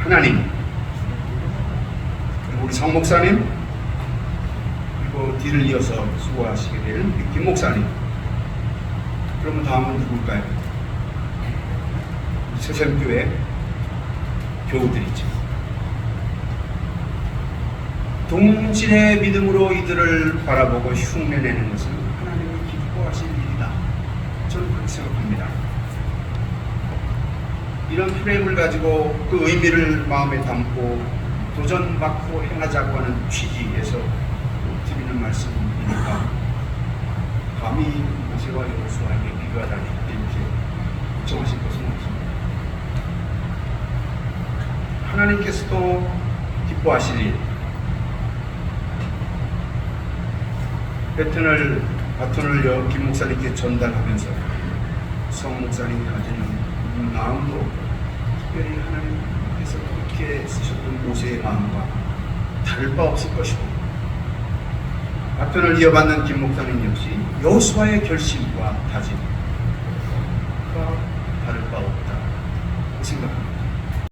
하나님 그리고 우리 성 목사님 그리고 뒤를 이어서 수고하시게 될 우리 김 목사님 그러면 다음은 누굴까요? 새샘교회 교우들이죠. 동질의 믿음으로 이들을 바라보고 흉내내는 것은 하나님이 기뻐하실 일이다. 저는 그렇게 생각합니다. 이런 프레임을 가지고 그 의미를 마음에 담고 도전받고 행하자고 하는 취지에서 드리는 말씀이니까 감히 모세와 여호수아에게 비교하다니 이렇게 걱정하실 것은 없습니다. 하나님께서도 기뻐하실 일 배튼을 바톤을 여- 김 목사님께 전달하면서 성 목사님이 가지는 마음도 특별히 하나님께서 그렇게 쓰셨던 모세의 마음과 다를 바 없을 것이고 바톤을 이어받는 김 목사님 역시 여호수아의 결심과 다짐